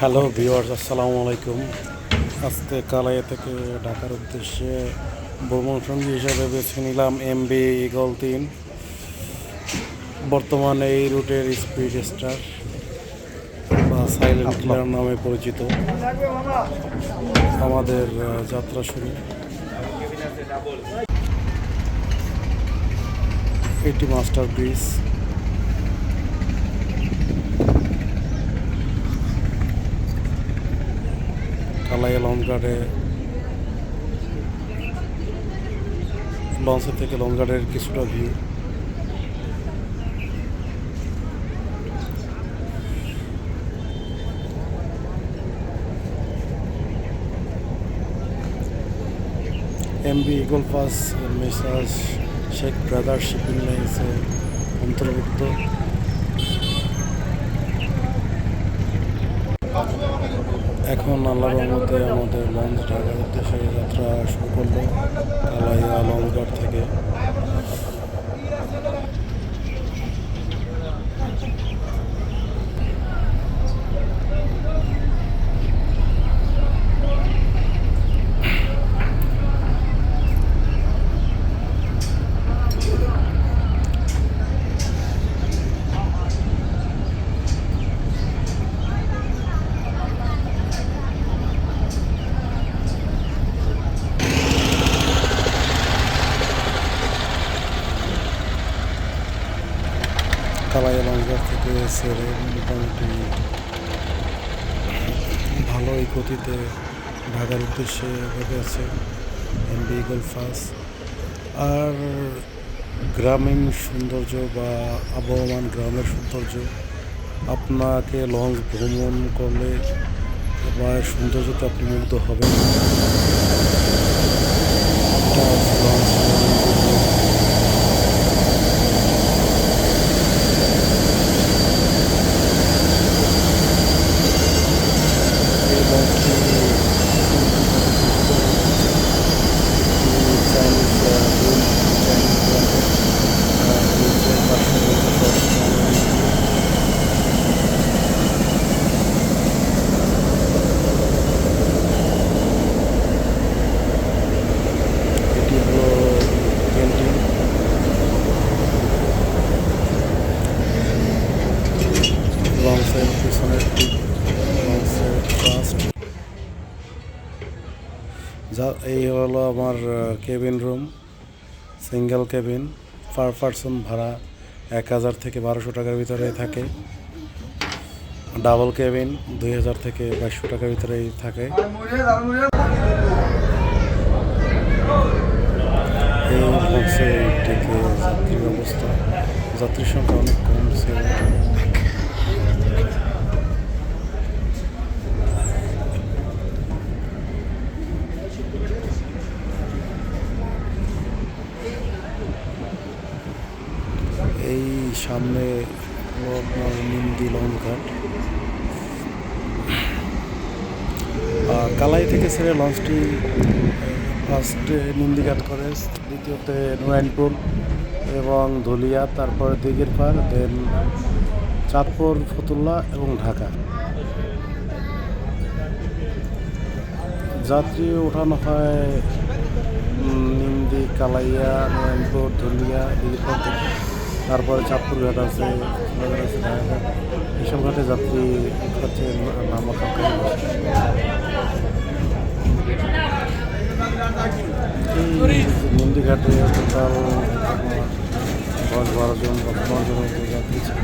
Hello viewers আসসালামু আলাইকুম আজকে কালাইয়া থেকে ঢাকার উদ্দেশ্যে ভ্রমণ সঙ্গী হিসাবে বেছে নিলাম এমবি ইগল তিন। বর্তমানে এই রুটের স্পিড স্টার বা সাইলেন্ট কিলার নামে পরিচিত আমাদের যাত্রা শুরু। এটি মাস্টার ব্রিজ কালাইয়া লঞ্চঘাটে লঞ্চের থেকে লঞ্চ গার্ডের কিছুটা view MV eagle pass messrs Sheikh brother shipping লাইন্সে অন্তর্ভুক্ত। এখন আল্লাহর রহমতে আমাদের লঞ্চ ঢাকার উদ্দেশ্যে যাত্রা শুরু করল কালাইয়া আলমগড় থেকে। কালাইয়া লঞ্চঘাট থেকে সেরে মোটামুটি ভালোই গতিতে ঢাকার উদ্দেশ্যে গেছে এমবি ইগল ফাস আর গ্রামীণ সৌন্দর্য বা আবহমান গ্রামের সৌন্দর্য, আপনাকে লঞ্চ ভ্রমণ করলে বা সৌন্দর্যতে আপনি মুগ্ধ হবেন এটা হচ্ছে লঞ্চ এই লঞ্চটি চাইনিজ রুল চাইনিজ ব্র্যান্ডের রুলসের পাশে রয়েছে সবসময় এটি হলো ক্যান্টিন লঞ্চের পিছনের দিক লঞ্চের ফার্স্ট যা এই হলো আমার cabin room single cabin per person ভাড়া এক হাজার থেকে বারোশো টাকার ভিতরে থাকে। ডাবল কেবিন দুই হাজার থেকে বাইশশো টাকার ভিতরেই থাকে। এই হচ্ছে যাত্রীর সংখ্যা অনেক কম ছিল এই সামনে হলো নিন্দি লঞ্চঘাট কালাই থেকে ছেড়ে লঞ্চটি ফার্স্টে নিন্দিঘাট করে দ্বিতীয়তে নারায়ণপুর এবং ধুলিয়া, তারপরে দিঘির পার দেন চাঁদপুর, ফতুল্লা এবং ঢাকা। যাত্রী ওঠানো হয় নিন্দি, কালাইয়া, নারায়ণপুর, ধুলিয়া, দিঘির পার থেকে। তারপরে চাঁদপুর ঘাট আছে এসব ঘাটে যাত্রী উঠাচ্ছে নামা এই নন্দীঘাটে টোটাল দশ বারো জন বা পনেরো জনের যাত্রী ছিল।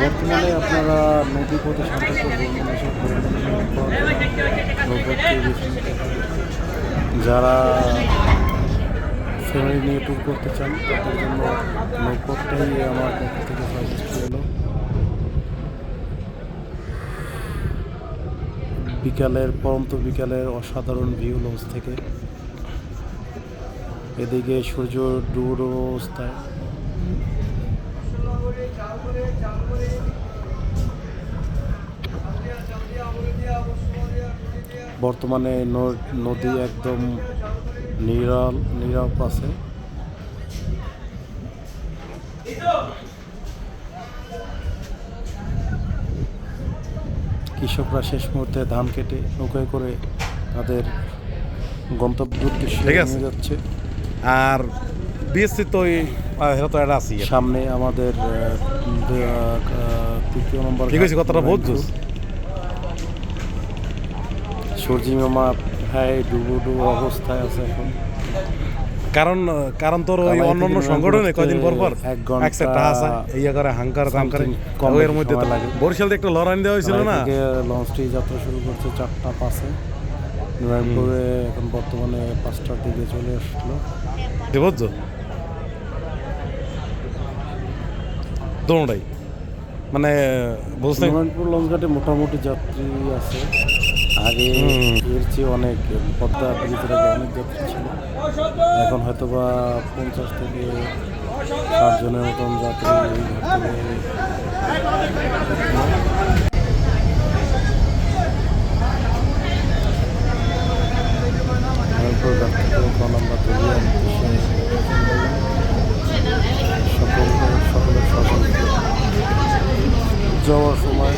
বর্তমানে আপনারা নদী পথে শান্ত ভ্রমণ ফ্যামিলি নিয়ে ট্যুর করতে চান, তাদের জন্য নৌপথটাই আমার পক্ষ থেকে সাজেস্ট হলো বিকালের, পরন্ত বিকালের অসাধারণ ভিউ লঞ্চ থেকে। এদিকে সূর্য ডুবুর অবস্থায়। বর্তমানে নদী একদম নিরল নিরব আছে। কৃষকরা শেষ মুহূর্তে ধান কেটে নৌকায় করে তাদের গন্তব্য উদ্দেশ্যে নিয়ে যাচ্ছে। আর বিএসসি তো আছি। সামনে আমাদের তৃতীয় নম্বর কথাটা বহুত সূর্যি মামা প্রায় ডুবো ডুবো অবস্থায় আছে এখন। কারণ কারণ তোর ওই কালাই অন্য অন্য থেকে সংগঠনে কয়দিন পর পর এক ঘণ্টা একসা টাহাসা ইয়া করে হাঙ্কার দাম করে something কম ওই এর বেশি মধ্যে তো লাগে। বরিশাল একটা লড়াই দেওয়া হয়েছিল না? লঞ্চটি যাত্রা শুরু করছে চারটা পাঁচে। নয়নপুরে এখন বর্তমানে পাঁচটার দিকে চলে আসলো। বুঝছ দোনোটাই। মানে বুঝতে নয়নপুর লঞ্চঘাটে মোটামুটি যাত্রী আছে। আগে। এর চেয়ে অনেক পদ্মা ব্রিজের আগে অনেক যাত্রী ছিল এখন হয়তো বা পঞ্চাশ থেকে ষাট জনের মতন যাত্রী এই ঘাট থেকে নয়নপুর ঘাট থেকে এখন আমরা দলীয় সকল সকলের যাওয়ার সময়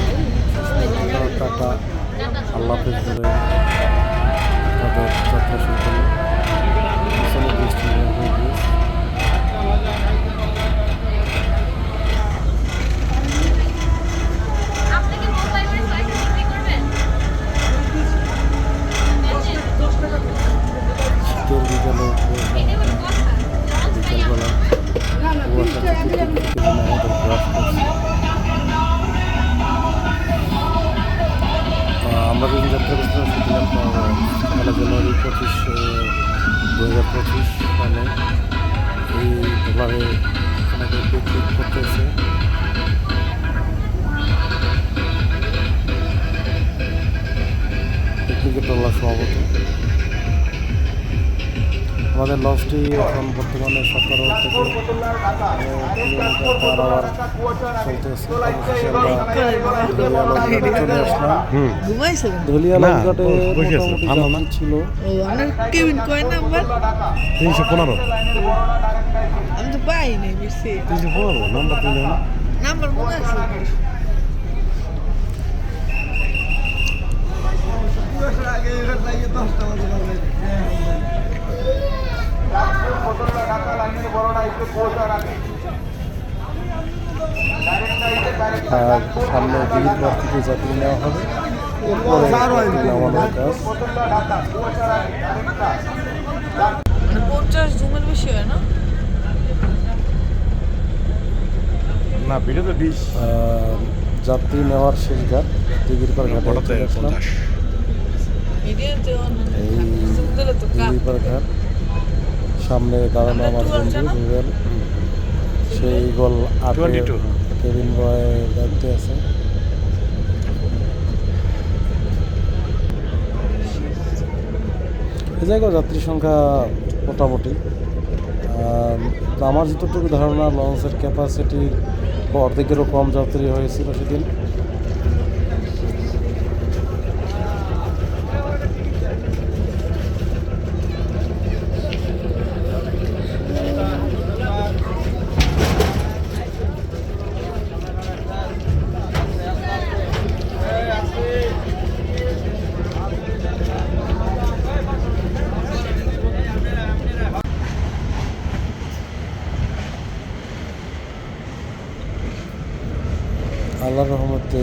টাকা আল্লাহ হাফেজ ধরে তাদের যাত্রা শুরু করল দু হাজার পঁচিশ সালে এই ডলারে আমাদের পিকনিক করতেছে পিকনিকের টলার সভাপতি আমাদের লঞ্চটি এখন বর্তমানে সতেরো থেকে কিলোমিটার আওয়ার চলতেছে। ধলিয়া চলে আসলাম। হুম। লঞ্চঘাটে মোটামুটি? ছিল। তিনশো পনেরো। আমি তো পাইনি তিনশো পনেরো নাম্বার নাম্বার মনে আছে? থেকে যাত্রী নেওয়া হবে। মানে পঞ্চাশ জুমের বেশি হয় না? না ভিডিও তো বিশ। যাত্রী নেওয়ার শেষ ঘাট। বড়তে চলে আসলাম ঘাট সামনে দাঁড়ানো আমার বন্ধু রুবেল। সেই গল আটে 22 কেবিন বয় দায়িত্বে আছে। এই জায়গায় যাত্রী সংখ্যা মোটামুটি। আমার যতটুকু ধারণা, লঞ্চের ক্যাপাসিটি অর্ধেকেরও কম যাত্রী হয়েছিল সেদিন আল্লাহর রহমতে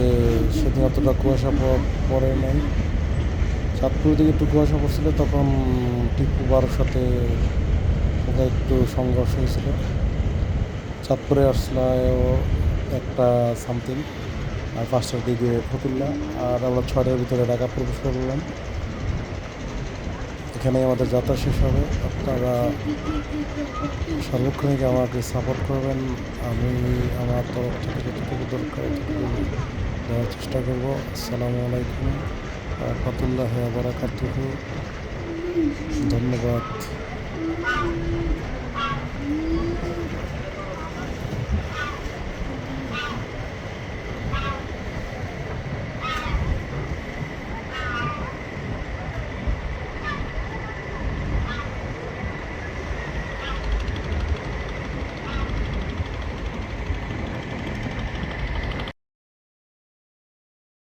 সেদিন অতটা কুয়াশা পড়ে নাই। চাঁদপুর দিকে একটু কুয়াশা পড়ছিল, তখন টিপু বারোর সাথে ওদের একটু সংঘর্ষ হয়েছিল। চাঁদপুরে আসলায় একটা সামথিং আর পাঁচটার দিকে ফতুল্লা, আর আমরা ছয়টার ভিতরে ঢাকা প্রবেশ করলাম। এখানে আমাদের যাত্রা শেষ হবে। আপনারা সর্বক্ষণিক আমাকে সাপোর্ট করবেন। আমি আমার তরফ থেকে যতটুকু দরকার দেওয়ার চেষ্টা করব। আসসালামু আলাইকুম রহমতুল্লাহ বারাকাতুহু। ধন্যবাদ।